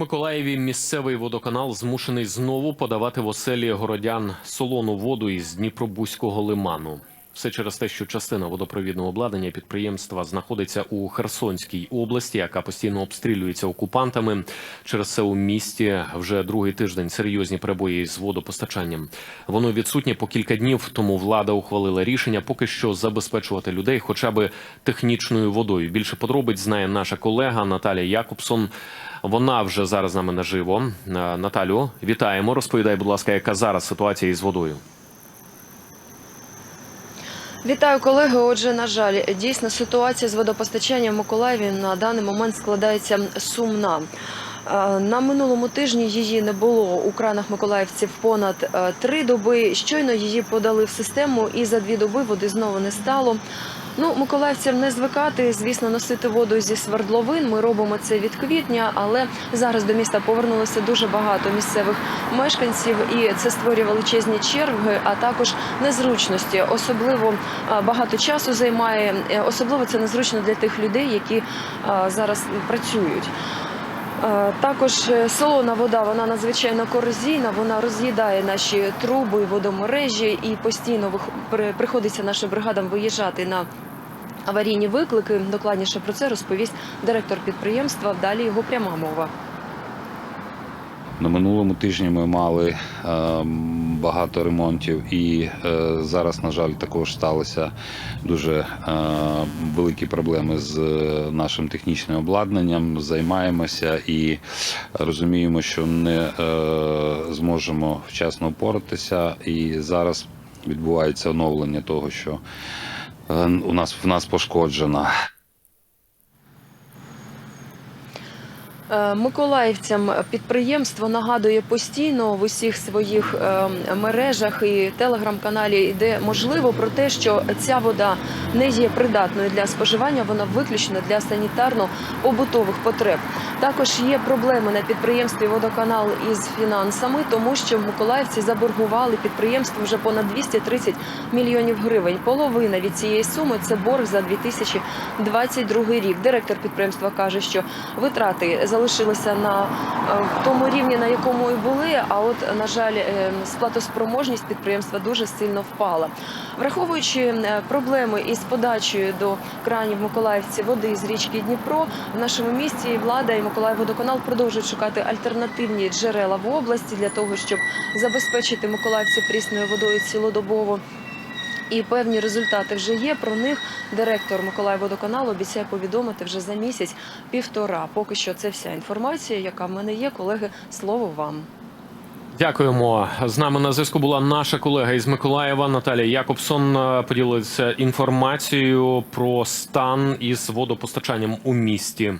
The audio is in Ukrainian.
Миколаєві місцевий водоканал змушений знову подавати в оселі городян солону воду із Дніпробузького лиману. Все через те, що частина водопровідного обладнання підприємства знаходиться у Херсонській області, яка постійно обстрілюється окупантами. Через це у місті вже другий тиждень серйозні перебої з водопостачанням. Воно відсутнє по кілька днів. Тому влада ухвалила рішення поки що забезпечувати людей, хоча б технічною водою. Більше подробиць знає наша колега Наталія Якобсон. Вона вже зараз з нами наживо. Е, Наталю, вітаємо. Розповідай, будь ласка, яка зараз ситуація із водою? Вітаю, колеги. Отже, на жаль, дійсно ситуація з водопостачанням Миколаєві на даний момент складається сумна. Е, На минулому тижні її не було у кранах миколаївців понад е, три доби. Щойно її подали в систему, і за дві доби води знову не стало. Ну, миколаївцям не звикати, звісно, носити воду зі свердловин. Ми робимо це від квітня, але зараз до міста повернулося дуже багато місцевих мешканців, і це створює величезні черги, а також незручності. Особливо багато часу займає. Е, Особливо це незручно для тих людей, які зараз працюють. Також е, солона вода, вона надзвичайно корозійна, вона роз'їдає наші труби, водомережі, і постійно приходиться нашим бригадам виїжджати на аварійні виклики. Докладніше про це розповість директор підприємства. Далі його пряма мова. На минулому тижні ми мали е, багато ремонтів, і е, зараз, на жаль, також сталися дуже е, великі проблеми з нашим технічним обладнанням. Займаємося і розуміємо, що не зможемо вчасно впоратися. І зараз відбувається оновлення того, що у нас в нас пошкоджена. Миколаївцям підприємство нагадує постійно в усіх своїх е, мережах і телеграм-каналі йде можливо про те, що ця вода не є придатною для споживання, вона виключно для санітарно-побутових потреб. Також є проблеми на підприємстві водоканал із фінансами, тому що миколаївці заборгували підприємству вже понад 230 мільйонів гривень. Половина від цієї суми це борг за 2022 рік. Директор підприємства каже, що витрати залишилися на е, тому рівні, на якому і були. А от на жаль, е, сплатоспроможність підприємства дуже сильно впала. Враховуючи е, проблеми із подачею до кранів Миколаївці води з річки Дніпро, в нашому місті влада і Миколаївводоканал продовжують шукати альтернативні джерела в області для того, щоб забезпечити миколаївців прісною водою цілодобово. І певні результати вже є. Про них директор Миколаївводоканалу обіцяє повідомити вже за місяць півтора. Поки що це вся інформація, яка в мене є. Колеги, слово вам. Дякуємо. З нами на зв'язку була наша колега із Миколаєва Наталія Якобсон. Е, Поділилася інформацією про стан із водопостачанням у місті.